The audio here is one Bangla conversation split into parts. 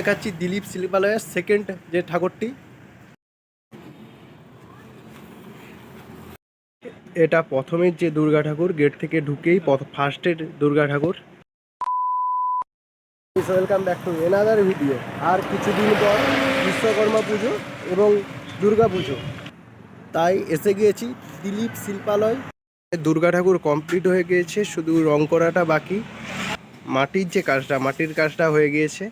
দেখাচ্ছি দিলীপ শিল্পালয়ের সেকেন্ড যে ঠাকুরটি। এটা প্রথমের যে দুর্গা ঠাকুর গেট থেকে ঢুকেই ফার্স্টের দুর্গা ঠাকুর। Welcome back to another video আর কিছুদিন পর বিশ্বকর্মা পুজো এবং দুর্গা পুজো। তাই এসে গিয়েছি দিলীপ শিল্পালয়। দুর্গা ঠাকুর কমপ্লিট হয়ে গিয়েছে, শুধু রং করাটা বাকি। মাটির যে কাজটা, মাটির কাজটা হয়ে গিয়েছে।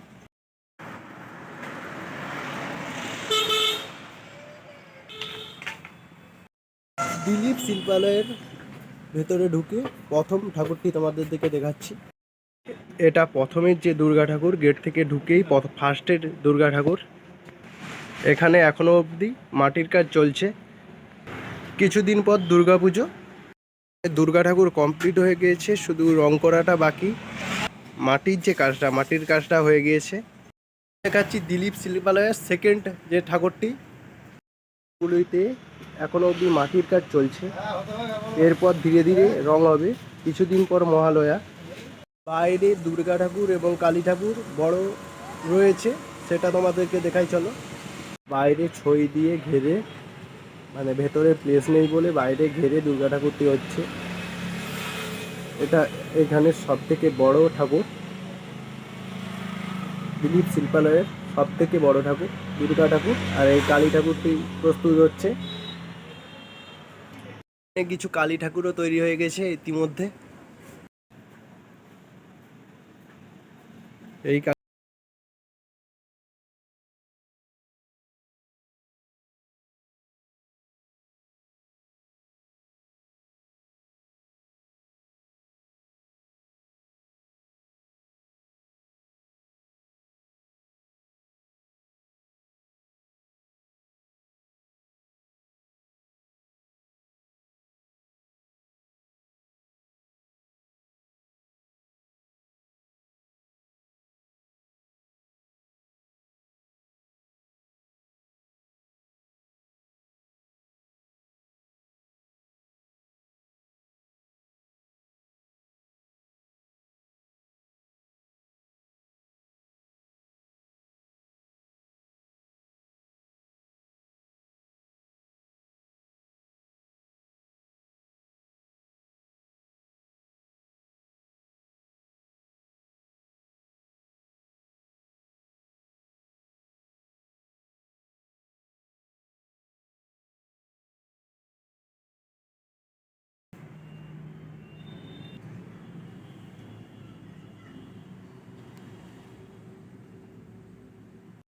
দিলীপ শিল্পালয়ের ভেতরে ঢুকে প্রথম ঠাকুরটি তোমাদের দিকে দেখাচ্ছি। এটা প্রথমের যে দুর্গা ঠাকুর, গেট থেকে ঢুকেই ফার্স্টের দুর্গা ঠাকুর। এখানে এখনও অবধি মাটির কাজ চলছে। কিছুদিন পর দুর্গা পুজো। দুর্গা ঠাকুর কমপ্লিট হয়ে গিয়েছে, শুধু রং করাটা বাকি। মাটির যে কাজটা, মাটির কাজটা হয়ে গিয়েছে। দেখাচ্ছি দিলীপ শিল্পালয়ের সেকেন্ড যে ঠাকুরটি। গুলিতে এখনও অবধি মাটির কাজ চলছে। এরপর ধীরে ধীরে রং হবে। কিছুদিন পর মহালয়া। বাইরে দুর্গা ঠাকুর এবং কালী ঠাকুর বড় রয়েছে, সেটা তোমাদেরকে দেখাই চলো। বাইরে ছই দিয়ে ঘেরে মানে ভেতরে প্লেস নেই বলে বাইরে ঘেরে দুর্গা ঠাকুরটি হচ্ছে। এটা এখানে সব থেকে বড় ঠাকুর। দিলীপ শিল্পালয়ের সব থেকে বড় ঠাকুর, দুর্গা ঠাকুর। আর এই কালী ঠাকুরটি প্রস্তুত হচ্ছে। কিছু কালী ঠাকুরও তৈরি হয়ে গেছে ইতিমধ্যে। এই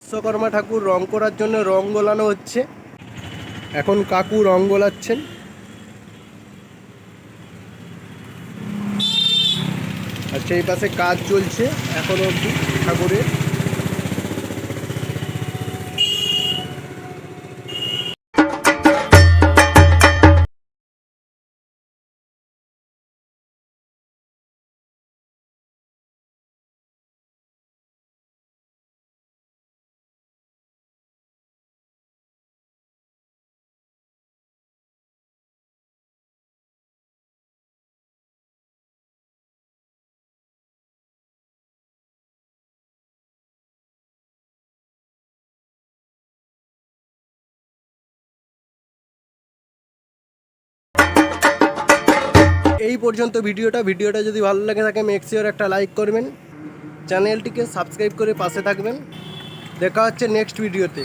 বিশ্বকর্মা ঠাকুর রং করার জন্য রং গোলানো হচ্ছে। এখন কাকু রং গোলাচ্ছেন। আর সেই পাশে কাজ চলছে এখন অবধি ঠাকুরের। এই পর্যন্ত ভিডিওটা ভিডিওটা যদি ভালো লাগে থাকে মেক্সিওর একটা লাইক করবেন। চ্যানেলটিকে সাবস্ক্রাইব করে পাশে থাকবেন। দেখা হচ্ছে নেক্সট ভিডিওতে